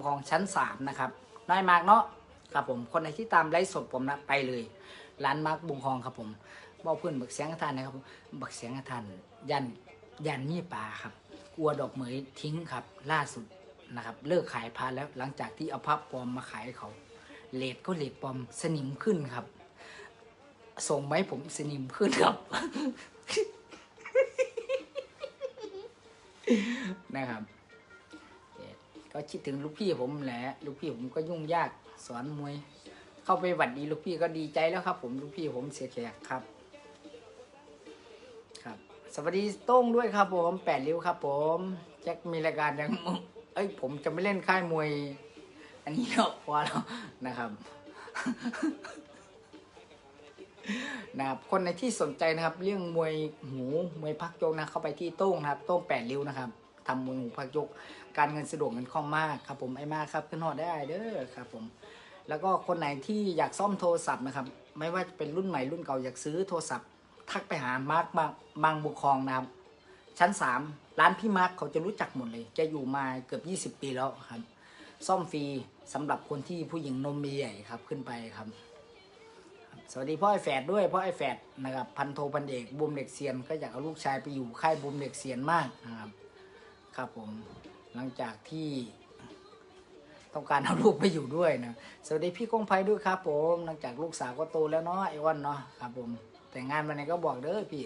ำคลองชั้นสามนะครับน้อยมากเนาะครับผมคนไหนที่ตามไลฟ์สดผมนะไปเลย ร้านมาร์กบุงคลองครับผมบอกเพื่อนบักเสียงกระทานนะครับบักเสียงกระทานยันยันมีปลาครับกลัวดอกเหมยทิ้งครับ ล่าสุดนะครับ เลิกขายพาแล้วหลังจากที่เอาพับปลอมมาขายเขาเลทก็เลทปลอมสนิมขึ้นครับ ส่งไหมาให้ผมสนิมขึ้นครับนะครับ ก็คิดถึงลูกพี่ผมแหละลูกพี่ผมก็ยุ่งยากสอนมวย เข้าไปหวัดดีลูกพี่ก็ดีใจแล้วครับ ผมลูกพี่ผมเสียแขกครับ ครับ สวัสดีโต้งด้วยครับ ผมแปดริ้วครับ ผมแจ็คมีรายการยังเอ้ย ผมจะไม่เล่นค่ายมวย อันนี้แล้วพอแล้วนะครับนะครับคนในที่สนใจนะครับ เรื่องมวยหูมวยพักยกนะเข้าไปที่โต้งนะครับ โต้งแปดริ้วนะครับ ทำมวยหูพักยก การเงินสะดวกเงินคล่องมากครับผมไอ้มากครับขึ้นหอดได้เด้อครับผม แล้วก็คนไหนที่อยากซ่อมโทรศัพท์นะครับ ไม่ว่าจะเป็นรุ่นใหม่รุ่นเก่าอยากซื้อโทรศัพท์ ทักไปหามาร์คบางบางบุคคองนะครับ ชั้นสามร้านพี่มาร์คเขาจะรู้จักหมดเลยจะอยู่มาเกือบ 20 ปีแล้วครับซ่อมฟรีสำหรับคนที่ผู้หญิงนมมีใหญ่ครับขึ้นไปครับ สวัสดีพ่อไอแฝดด้วยพ่อไอแฝดนะครับพันโทพันเอกบูมเด็กเซียนก็อยากเอาลูกชายไปอยู่ค่ายบูมเด็กเซียนมากนะครับ ครับผมหลังจากที่ต้องการเอาลูกไปอยู่ด้วยนะสวัสดีพี่กงไพด้วยครับ ผมหลังจากลูกสาวก็โตแล้วเนาะไอวันเนาะครับผมแต่งงานวันไหนก็บอกเด้อพี่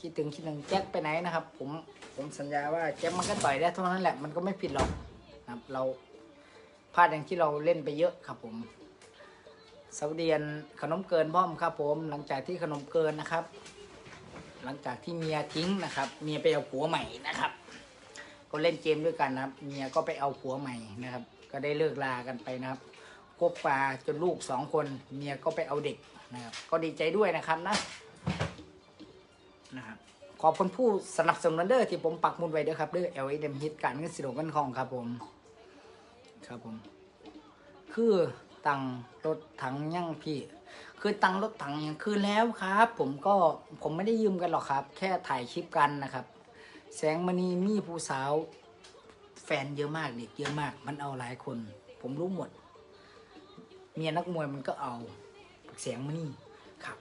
คิดถึงคิดถึงแจ็คไปไหนนะครับ ผมผมสัญญาว่าแจ็คมันก็ต่อยได้เท่านั้นแหละมันก็ไม่ผิดหรอกนะครับ เราพลาดอย่างที่เราเล่นไปเยอะครับผมสวัสดีอันขนมเกินพ่อมครับ ผมหลังจากที่ขนมเกินนะครับ หลังจากที่เมียทิ้งนะครับ เมียไปเอาผัวใหม่นะครับ ก็เล่นเกมด้วยกันนะครับเมียก็ไปเอาผัวใหม่นะครับ ก็ได้เลิกลากันไปนะครับคบปลาจนลูกสองคน เมียก็ไปเอาเด็กนะครับ ก็ดีใจด้วยนะครับนะนะครับขอบคุณผู้สนับสนุนเด้อที่ผมปักหมุดไว้เด้อครับเด้อ L A M ฮิตการเงินสิโดกันของครับผม ครับผม คือตังรถถังยั่งพี่ คือตังรถถังยังคือแล้วครับ ผมก็ผมไม่ได้ยืมกันหรอกครับ แค่ถ่ายคลิปกันนะครับ แสงมณีมีผู้สาว แฟนเยอะมากเด็กเยอะมาก มันเอาหลายคน ผมรู้หมด เมียนักมวยมันก็เอา บักแสงมณีครับ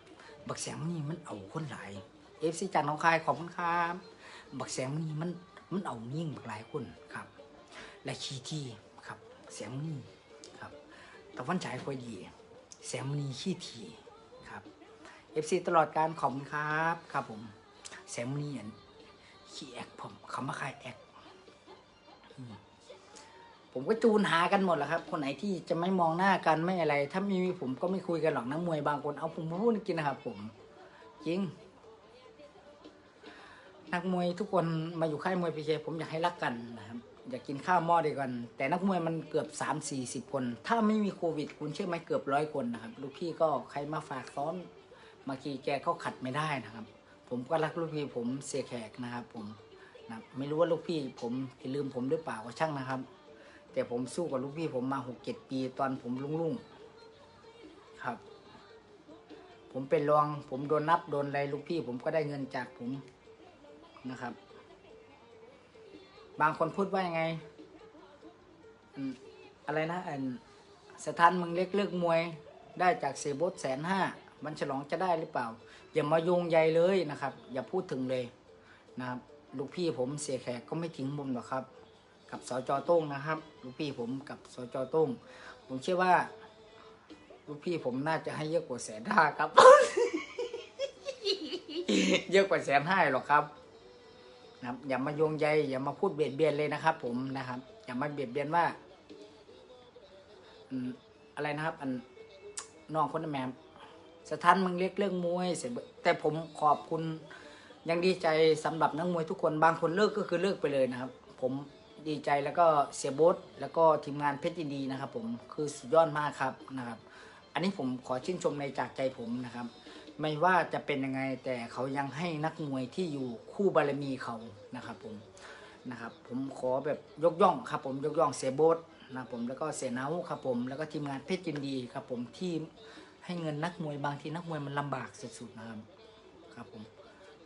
บักแสงมณีมันเอาคนหลายเอฟซีจันทร์น้องคายขอบคุณครับบักแสงมณีมันมันเอายิ่งบักหลายคนครับ และขี้ที่ครับแสงมณีครับตะวันฉายคอยดี แสงมณีขี้ทีครับเอฟซีตลอดการขอบคุณครับ ครับผมแสงมณีอัน ขี้แอกผมคำว่าใครแอกผมก็จูนหากันหมดแหละครับ คนไหนที่จะไม่มองหน้ากันไม่อะไร ถ้ามีผมก็ไม่คุยกันหรอกนักมวยบางคนเอาผมมาพูดกินนะครับ ผมจริงนักมวยทุกคนมาอยู่ค่ายมวยพีเคผมอยากให้รักกันนะครับอยากกินข้าวหม้อเดียวกัน แต่นักมวยมันเกือบสามสี่สิบคน ถ้าไม่มีโควิด คุณเชื่อไหมเกือบร้อยคนนะครับ ลูกพี่ก็ใครมาฝากซ้อมมากีแกก็ขัดไม่ได้นะครับ ผมก็รักลูกพี่ผมเสียแขกนะครับผมนะไม่รู้ว่าลูกพี่ผมจะลืมผมหรือเปล่าก็ช่างนะครับ แต่ผมสู้กับลูกพี่ผมมาหกเจ็ดปีตอนผมลุ่งครับ ผมเป็นรองผมโดนนับโดนอะไรลูกพี่ผมก็ได้เงินจากผมนะครับ บางคนพูดว่ายังไง อะไรนะอสถานมึงเล็กเลิกมวยได้จากเสียบดแสนห้า มันฉลองจะได้หรือเปล่า อย่ามาโยงใยเลยนะครับ อย่าพูดถึงเลยนะครับ ลูกพี่ผมเสียแขกก็ไม่ทิ้งผมหรอกครับ กับสจโต้งนะครับ ลูกพี่ผมกับสจโต้งผมเชื่อว่า ลูกพี่ผมน่าจะให้เยอะกว่าแสนห้าครับ เยอะกว่าแสนห้าหรอกครับนะครับอย่ามาโยงใยอย่ามาพูดเบียดเบียนเลยนะครับ ผมนะครับ อย่ามาเบียดเบียนว่าอืมอะไรนะครับ อันน้องคนนั้นแมม สถานมึงเรียกเรื่องมวยเสร็จแต่ผมขอบคุณยังดีใจสำหรับนักมวยทุกคนบางคนเลิกก็คือเลิกไปเลยนะครับ ผมดีใจแล้วก็เสียบสแล้วก็ทีมงานเพชรยินดีนะครับ ผมคือสุดยอดมากครับนะครับ อันนี้ผมขอชื่นชมในจากใจผมนะครับ ไม่ว่าจะเป็นยังไงแต่เขายังให้นักมวยที่อยู่คู่บารมีเขานะครับ ผมนะครับ ผมขอแบบยกย่องครับ ผมยกย่องเสียบสนะครับผมแล้วก็เสียเนาครับผมแล้วก็ทีมงานเพชรยินดีครับ ผมที่ ให้เงินนักมวยบางทีนักมวยมันลำบากสุดๆนะครับครับผม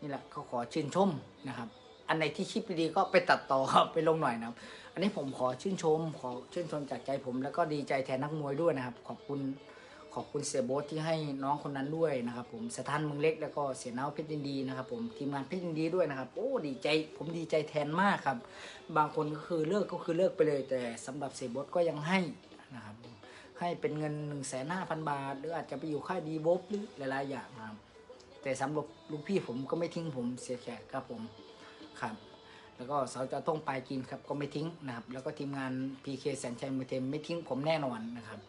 นี่แหละเขาขอชื่นชมนะครับ อันไหนที่คลิปดีก็ไปตัดต่อไปลงหน่อยนะครับ อันนี้ผมขอชื่นชม ขอชื่นชมจากใจผม แล้วก็ดีใจแทนนักมวยด้วยนะครับ ขอบคุณขอบคุณเสียโบ๊ทที่ให้น้องคนนั้นด้วยนะครับ ผมสถานเมืองเล็กแล้วก็เสียเนาเพชรยินดีนะครับผมทีมงานเพชรยินดีด้วยนะครับ โอ้ดีใจผมดีใจแทนมากครับ บางคนก็คือเลิกก็คือเลิกไปเลย แต่สำหรับเสียโบ๊ทก็ยังให้นะครับ ให้เป็นเงิน1นึ่งแสนห้าพันบาท หรืออาจจะไปอยู่ค่ายดีโบหรือหลายๆอย่างครับแต่สำหรับลูกพี่ผมก็ไม่ทิ้งผมเสียแขกครับผมครับ แล้วก็เสาจะต้องปลายกินครับก็ไม่ทิ้งนะครับ แล้วก็ทีมงาน PK แสนชัยมือเทมไม่ทิ้งผมแน่นอนนะครับ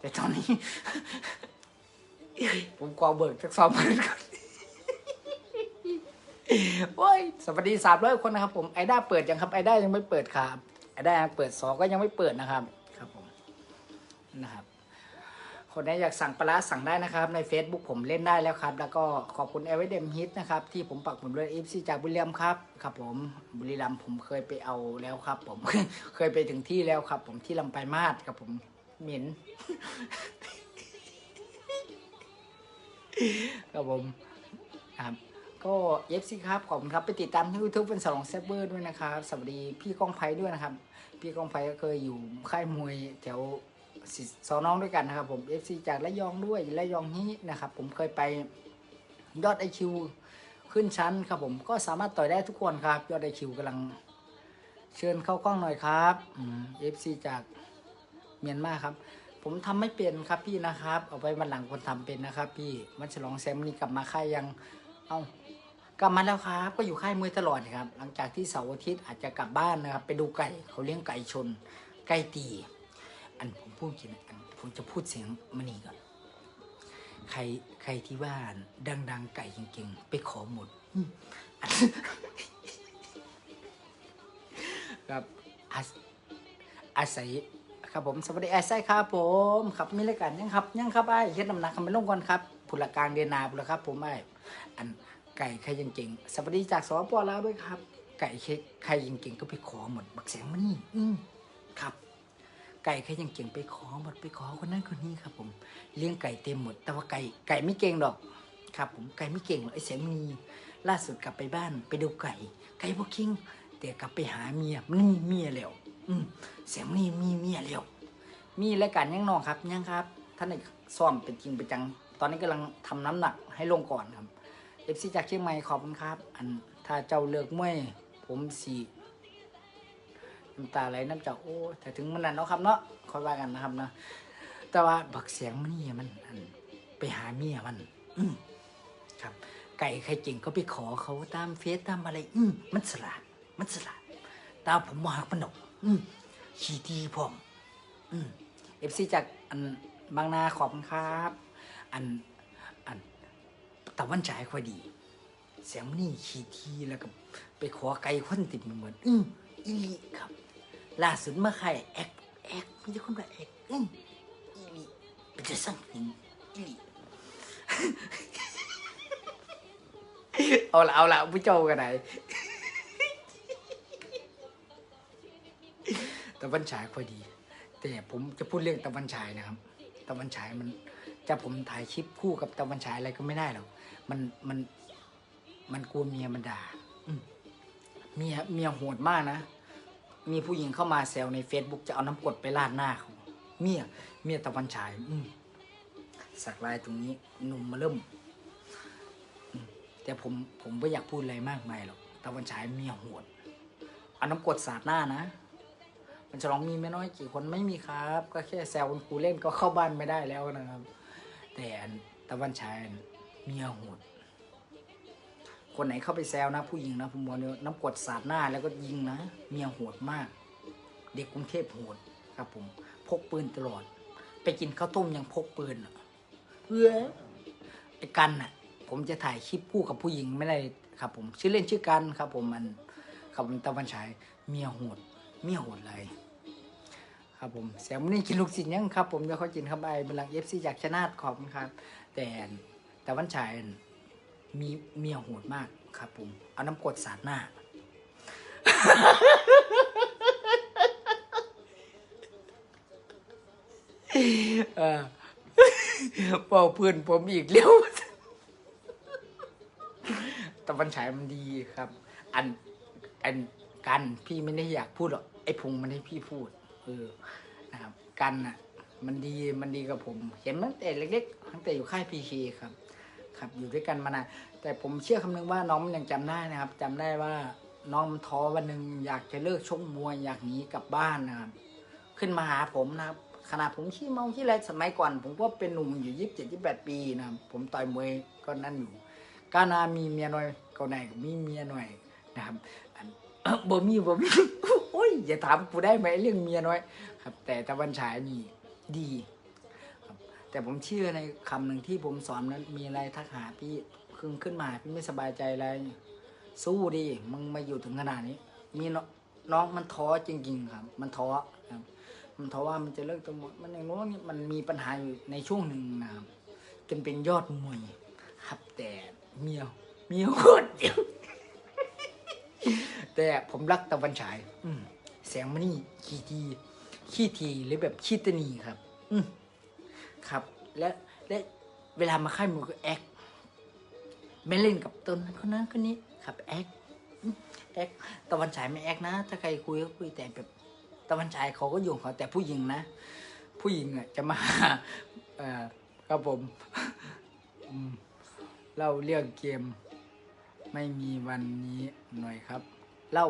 แต่ตอนนี้ ผมขอเบิกสักสองหมื่นก่อนโอ้ยสวัสดีสามร้อยคนนะครับผมไอด้าเปิดยังครับไอด้ายังไม่เปิดครับไอด้าเปิดสองก็ยังไม่เปิดนะครับ นะครับ คนไหนอยากสั่งปลาร้าสั่งได้นะครับ ใน Facebook ผมเล่นได้แล้วครับ แล้วก็ขอบคุณเอเวเดมฮิตนะครับ ที่ผมปักหมุดด้วยเอฟซีจากบุรีรัมย์ครับ ครับผมบุรีรัมย์ผมเคยไปเอาแล้วครับ ผมเคยไปถึงที่แล้วครับ ผมที่ลำปายมาศครับผมเหม็นครับผมครับก็เอฟซีครับ ขอบคุณครับ ไปติดตามที่ยูทูบเป็นสลองเซฟเวอร์ด้วยนะครับ สวัสดีพี่ก้องไพด้วยนะครับ พี่ก้องไพก็เคยอยู่ค่ายมวยแถว สองน้องด้วยกันนะครับผมเอฟซีจากระยองด้วยระยองนี้นะครับ ผมเคยไปยอดไอคิวขึ้นชั้นครับผมก็สามารถต่อยได้ทุกคนครับ ยอดไอคิวกำลังเชิญเข้ากล้องหน่อยครับเอฟซีจากเมียนมาครับ ผมทำไม่เป็นครับพี่นะครับ เอาไปวันหลังคนทำเป็นนะครับ พี่มันฉลองแซมนี่กลับมาค่ายยัง เอากลับมาแล้วครับ ก็อยู่ค่ายมวยตลอดครับ หลังจากที่เสาร์อาทิตย์อาจจะกลับบ้านนะครับ ไปดูไก่เขาเลี้ยงไก่ชน ไก่ตี อันผมพูดจรินอันผมจะพูดเสียงมันนี่ก่อน ใครใครที่ว่าดัง ๆ ไก่เก่งๆ ไปขอหมดครับอาศัยครับผมสวัสดีอาศัยครับผมครับมีรายการยังครับ ยังครับไอ้เฮ็ดน้ำหนักคำเป็นลงก่อนครับผุละกลางเดนนาผุละครับ ผมไอ้อันไก่ใครยังเก่งสวัสดีจากสปลาวด้วยครับ ไก่ใครยังเก่งก็ไปขอหมดบักแสงมานี่อืมครับ ไก่ใครยังเก่งไปขอหมดไปขอคนนั้นคนนี้ครับผมเลี้ยงไก่เต็มหมด แต่ว่าไก่ไก่ไม่เก่งหรอกครับ ผมไก่ไม่เก่งหรอกไอ้แสงมณีล่าสุดกลับไปบ้านไปดูไก่ ไก่บ่เก่งแต่กลับไปหาเมียมันมีเมียแล้วอืมแสงมณีมีเมียแล้วมีรายการยังนองครับยังครับท่านในซ้อมเป็นจริงเป็นจัง ตอนนี้กำลังทำน้ำหนักให้ลงก่อนครับเอฟซีจากเชียงใหม่ขอบคุณครับ อันถ้าเจ้าเลิกมวยผมสี น้ำตาไหลน้ำจากโอ้แต่ถึงมันนั้นเนาะครับเนาะคอยว่ากันนะครับนะแต่ว่าบักเสียงมันนี่มันอันไปหาเมียมัน อืครับ ไก่ใครเก่งก็ไปขอเขาตามเฟซตามอะไร อืมมันสลาดมันสลาดตาผมมาหักมันหนกอืมขี้ทีพร้อมอืมเอฟซีจากอันบางนาขอบคุณครับ อันอันตะวันฉายค่อยดี เสียงนี่ขี้ทีแล้วก็ไปขอไก่คนติดมันเหมือนอืมอีครับ ล่าสุดเมื่อใครแอกแอกมีแต่คนว่าแอกอืมอีหลีเป็นจะสั่งหนึ่งอีหลี เอาละเอาละผู้เจ้ากันไหนตะวันฉายค่อดี แต่ผมจะพูดเรื่องตะวันฉายนะครับ ตะวันฉายมันจะผมถ่ายคลิปคู่กับตะวันฉายอะไรก็ไม่ได้หรอกมันมันมันกลัวเมียมันด่าอืมเมียเมียโหดมากนะ มีผู้หญิงเข้ามาแซวใน Facebook จะเอาน้ำกรดไปราดหน้าเขาเมียเมียตะวันฉายอืมสักลายตรงนี้หนุ่มมาเริ่ม แต่ผมผมไม่อยากพูดอะไรมากมายหรอกตะวันฉายเมียโหดเอาน้ำกรดสาดหน้านะ มันฉลองมีไม่น้อยกี่คนไม่มีครับ ก็แค่แซวคุณครูเล่นก็เข้าบ้านไม่ได้แล้วนะครับ แต่ตะวันฉายเมียโหด คนไหนเข้าไปแซวนะ ผู้หญิงนะผมบอกเลยน้ำกดสาดหน้าแล้วก็ยิงนะ เมียโหดมาก เด็กกรุงเทพโหดครับ ผม พกปืนตลอด ไปกินข้าวต้มยังพกปืนเพื่อไอ้กันน่ะ ผมจะถ่ายคลิปคู่กับผู้หญิงไม่ได้ครับ ผมชื่อเล่นชื่อกันครับ ผมมันครับผมตะวันฉายเมียโหดเมียโหดเลยครับผมแซมนี่กินลูกศิษย์ยังครับ ผมเดี๋ยวเขากินครับไอ้บัลลังเอฟซีจากชนาทขอบคุณครับ แต่ต่วันชาย มีเมียโหดมากครับผม เอาน้ำกรดสาดหน้า เออเป่าเพื่อนผมอีกแล้วตะวันฉายมันดีครับ อัน อันกันพี่ไม่ได้อยากพูดหรอก ไอ้พงมันให้พี่พูด เออ นะครับ กันอะ มันดี มันดีกับผม เห็นมันตั้งแต่เล็กๆ ตั้งแต่อยู่ค่ายพีเคครับ ครับ อยู่ด้วยกันมานานแต่ผมเชื่อคำนึงว่าน้องมันยังจำได้นะครับจำได้ว่าน้องมันท้อวันหนึ่งอยากจะเลิกชกมวยอยากหนีกลับบ้านนะครับ ขึ้นมาหาผมนะครับขณะผมขี้เมาขี้อะไรสมัยก่อน ผมก็เป็นหนุ่มอยู่ยี่สิบเจ็ดยี่แปดปีนะครับผมต่อยมวยก็นั่นอยู่กานามีเมียหน้อยก็ไหนก็มีเมียหน้อยนะครับบ่มีบ่มีโอ้ยอย่าถามกูได้ไหมเรื่องเมียน้อย ครับ แต่ตะวันฉายนี่ดี แต่ผมเชื่อในคำหนึ่งที่ผมสอนนั้นมีอะไรทักหาพี่คึงขึ้นมาพี่ไม่สบายใจอะไร สู้ดิมึงมาอยู่ถึงขนาดนี้ มีน้องมันท้อจริง ๆ ครับ มันท้อครับ มันท้อว่ามันจะเลิกตัวมวยมันอย่างโน้นนี่มันมีปัญหาอยู่ในช่วงหนึ่งนะครับจนเป็นยอดมวยครับแต่เมียวเมียวโคตรเดียวแต่ผมรักตะวันฉาย อืแสงมณีขี้ทีขี้ทีหรือแบบขี้ตะนีครับ อื ครับ และและเวลามาค่ายมวยก็แอคไม่เล่นกับตนนั้นคนนั้นคนนี้ครับแอคแอคตะวันฉายไม่แอคนะ ถ้าใครคุยก็คุยแต่แบบตะวันฉายเขาก็อยู่เขาแต่ผู้หญิงนะ ผู้หญิงอะจะมาเอ่อครับผมเล่าเรื่องเกม ไม่มีวันนี้หน่อยครับ เล่า